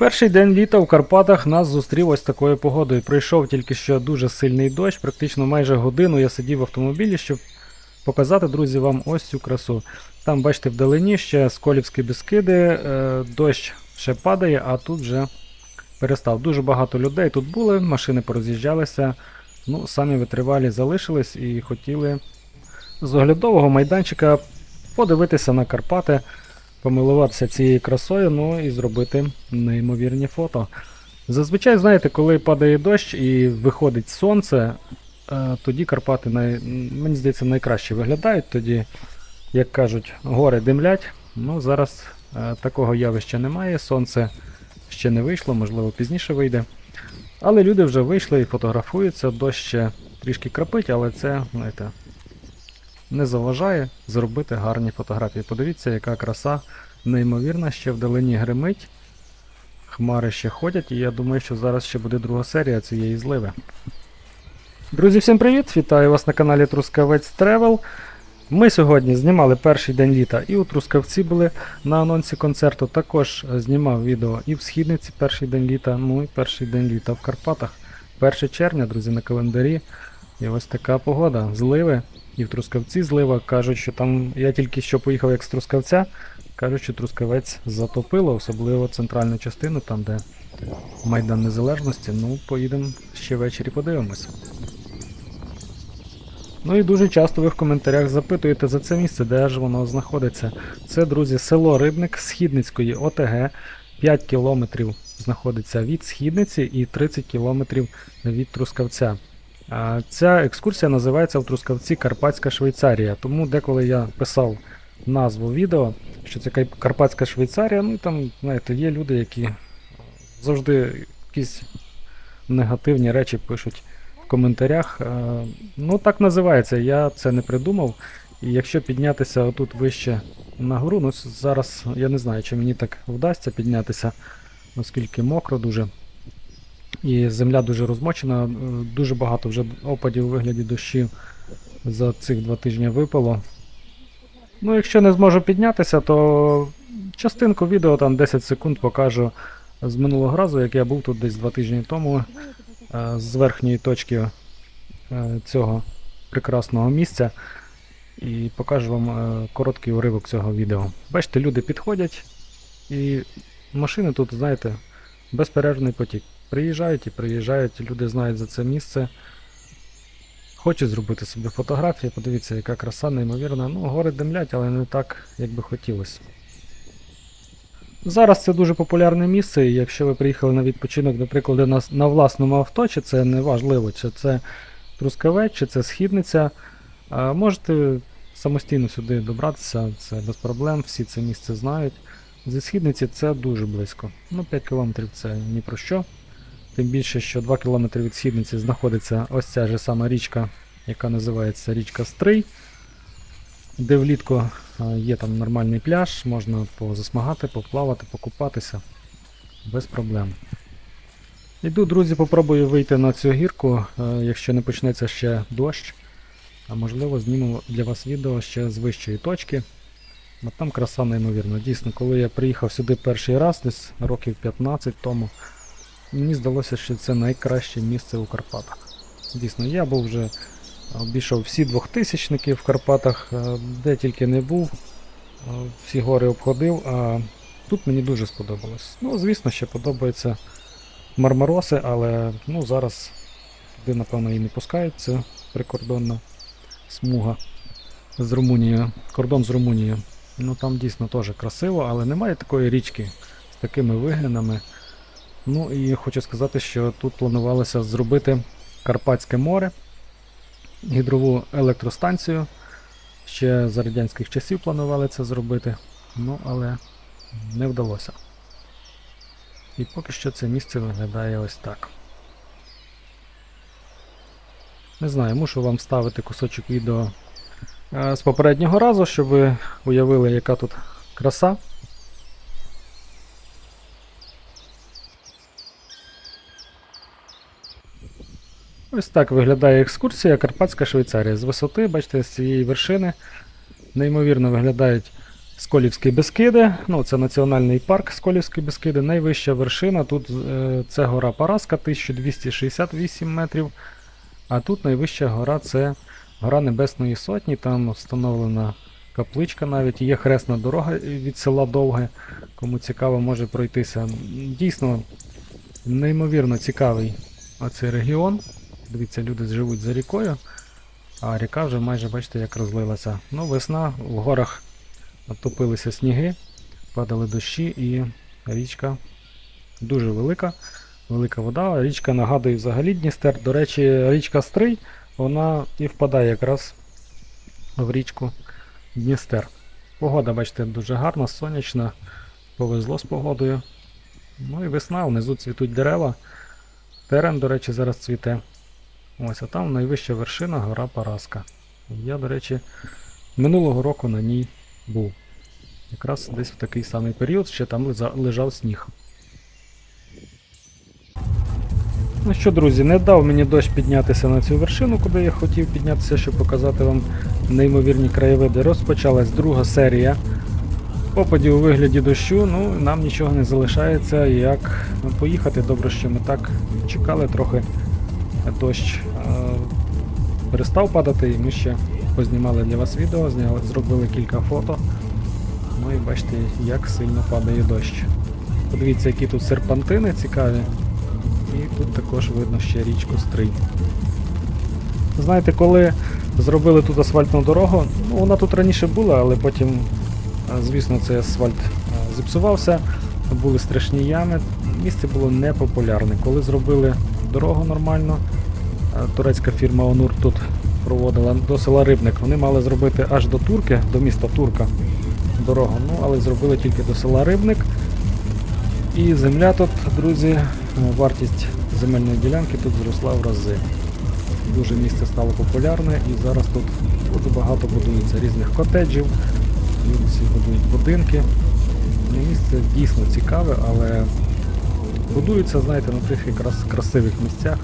Перший день літа в Карпатах нас зустрів ось такою погодою. Прийшов тільки що дуже сильний дощ, практично майже годину я сидів в автомобілі, щоб показати, друзі, вам ось цю красу. Там, бачите, вдалині ще Сколівські Бескиди, е, дощ ще падає, а тут вже перестав. Дуже багато людей тут були, машини пороз'їжджалися. Ну, самі витривалі залишились і хотіли з оглядового майданчика подивитися на Карпати, помилуватися цією красою, ну і зробити неймовірні фото. Зазвичай, знаєте, коли падає дощ і виходить сонце, е, тоді Карпати, най... мені здається, найкраще виглядають. Тоді, як кажуть, гори димлять. Ну, зараз е, такого явища немає. Сонце ще не вийшло, можливо, пізніше вийде. Але люди вже вийшли і фотографуються, дощ ще трішки крапить, але це, знаєте, не заважає зробити гарні фотографії. Подивіться, яка краса неймовірна, ще вдалині гримить. Хмари ще ходять, і я думаю, що зараз ще буде друга серія цієї зливи. Друзі, всім привіт! Вітаю вас на каналі Трускавець Тревел. Ми сьогодні знімали перший день літа і у Трускавці були на анонсі концерту. Також знімав відео і в Східниці перший день літа, ну і перший день літа в Карпатах. 1 червня, друзі, на календарі. І ось така погода. Зливи. І в Трускавці злива. Кажуть, що там я тільки що поїхав як з Трускавця. Кажуть, що Трускавець затопило, особливо центральну частину, там де Майдан Незалежності. Ну, поїдемо ще ввечері подивимось. Ну і дуже часто ви в коментарях запитуєте за це місце, де ж воно знаходиться. Це, друзі, село Рибник Східницької ОТГ. 5 кілометрів знаходиться від Східниці і 30 кілометрів від Трускавця. Ця екскурсія називається в Трускавці Карпатська Швейцарія. Тому деколи я писав назву відео, що це Карпатська Швейцарія, ну і там, знаєте, є люди, які завжди якісь негативні речі пишуть в коментарях. Ну, так називається, я це не придумав. І якщо піднятися отут вище на гору, ну зараз я не знаю, чи мені так вдасться піднятися, оскільки мокро дуже. І земля дуже розмочена, е, дуже багато вже опадів у вигляді дощів за цих два тижні випало. Ну, якщо не зможу піднятися, то частинку відео, там 10 секунд покажу з минулого разу, як я був тут десь два тижні тому, е, з верхньої точки е, цього прекрасного місця. І покажу вам короткий уривок цього відео. Бачите, люди підходять, і машини тут, знаєте, безперервний потік. Приїжджають і приїжджають, люди знають за це місце. Хочуть зробити собі фотографії, подивіться, яка краса, неймовірна. Ну, гори димлять, але не так, як би хотілося. Зараз це дуже популярне місце, і якщо ви приїхали на відпочинок, наприклад, на, на власному авто, чи це не важливо, чи це Трускавець, чи це Східниця, можете самостійно сюди добратися, це без проблем, всі це місце знають. Зі Східниці це дуже близько. Ну, 5 кілометрів це ні про що. Тим більше, що 2 кілометри від Східниці знаходиться ось ця ж сама річка, яка називається річка Стрий, де влітку є там нормальний пляж, можна позасмагати, поплавати, покупатися без проблем. Іду, друзі, попробую вийти на цю гірку, е, якщо не почнеться ще дощ. А можливо зніму для вас відео ще з вищої точки. Бо там краса неймовірна. Дійсно, коли я приїхав сюди перший раз, десь років 15 тому, мені здалося, що це найкраще місце у Карпатах. Дійсно, я був вже обійшов всі двохтисячники в Карпатах, е, де тільки не був, е, всі гори обходив, а тут мені дуже сподобалось. Ну, звісно, ще подобаються мармароси, але ну, зараз туди, напевно, і не пускають, це прикордонна смуга з Румунією, кордон з Румунією. Ну там дійсно теж красиво, але немає такої річки з такими виглядами. Ну і хочу сказати, що тут планувалося зробити Карпатське море, гідрову електростанцію. Ще за радянських часів планували це зробити, ну але не вдалося. І поки що це місце виглядає ось так. Не знаю, мушу вам ставити кусочок відео е, з попереднього разу, щоб ви уявили, яка тут краса. Ось так виглядає екскурсія Карпатська Швейцарія. З висоти, бачите, з цієї вершини неймовірно виглядають Сколівські Бескиди. Ну, це національний парк Сколівські Бескиди. Найвища вершина. Тут е, це гора Параска, 1268 метрів. А тут найвища гора це гора Небесної Сотні. Там встановлена капличка навіть. Є хресна дорога від села Довге. Кому цікаво, може пройтися. Дійсно, неймовірно цікавий оцей регіон. Дивіться, люди живуть за рікою, а ріка вже майже, бачите, як розлилася. Ну, весна, в горах Отопилися сніги, падали дощі і річка дуже велика. Велика вода. Річка нагадує взагалі Дністер. До речі, річка Стрий, вона і впадає якраз в річку Дністер. Погода, бачите, дуже гарна, сонячна, повезло з погодою. Ну і весна, внизу цвітуть дерева. Терен, до речі, зараз цвіте. Ось, а там найвища вершина гора Параска. Я, до речі, минулого року на ній був. Якраз десь в такий самий період ще там лежав сніг. Ну що, друзі, не дав мені дощ піднятися на цю вершину, куди я хотів піднятися, щоб показати вам неймовірні краєвиди. Розпочалась друга серія опадів у вигляді дощу. Ну, нам нічого не залишається, як поїхати. Добре, що ми так чекали трохи. Дощ е, перестав падати, і ми ще познімали для вас відео, зняли, зробили кілька фото. Ну і бачите, як сильно падає дощ. Подивіться, які тут серпантини цікаві. І тут також видно ще річку Стрий. Знаєте, коли зробили тут асфальтну дорогу, ну вона тут раніше була, але потім, е, звісно, цей асфальт е, зіпсувався, були страшні ями. Місце було непопулярне. Коли зробили дорогу нормально, е, турецька фірма Онур тут проводила до села Рибник. Вони мали зробити аж до Турки, до міста Турка дорогу, ну але зробили тільки до села Рибник. І земля тут, друзі, е, вартість земельної ділянки тут зросла в рази. Дуже місце стало популярне і зараз тут дуже багато будується різних котеджів, люди всі будують будинки. Місце дійсно цікаве, але будується, знаєте, на тих якраз красивих місцях,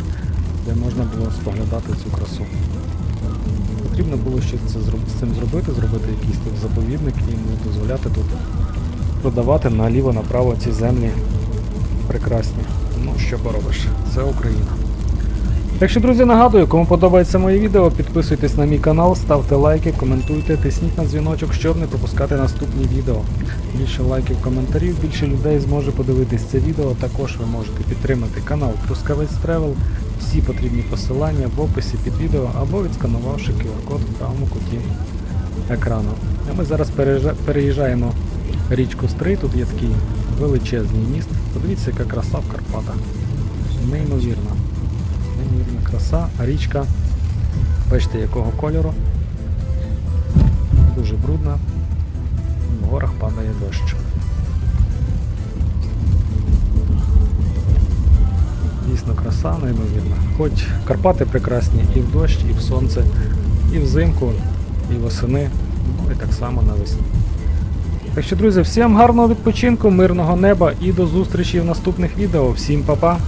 де можна було споглядати цю красу. Потрібно було щось це зроб- з цим зробити, зробити якийсь тут заповідник і не дозволяти тут продавати наліво-направо ці землі прекрасні. Ну, що поробиш, це Україна. Так що, друзі, нагадую, кому подобається моє відео, підписуйтесь на мій канал, ставте лайки, коментуйте, тисніть на дзвіночок, щоб не пропускати наступні відео. Більше лайків, коментарів, більше людей зможе подивитись це відео. Також ви можете підтримати канал Трускавець Тревел. Всі потрібні посилання в описі під відео або відсканувавши QR-код в правому куті екрану. А ми зараз переїжджаємо річку Стрий, тут є такий величезний міст. Подивіться, яка краса в Карпатах. Неймовірна. Краса, річка, бачите, якого кольору. Дуже брудна. В горах падає дощ. Дійсно краса неймовірна. Хоч Карпати прекрасні і в дощ, і в сонце, і взимку, і восени, ну і так само навесні. Так що, друзі, всім гарного відпочинку, мирного неба і до зустрічі в наступних відео. Всім па-па!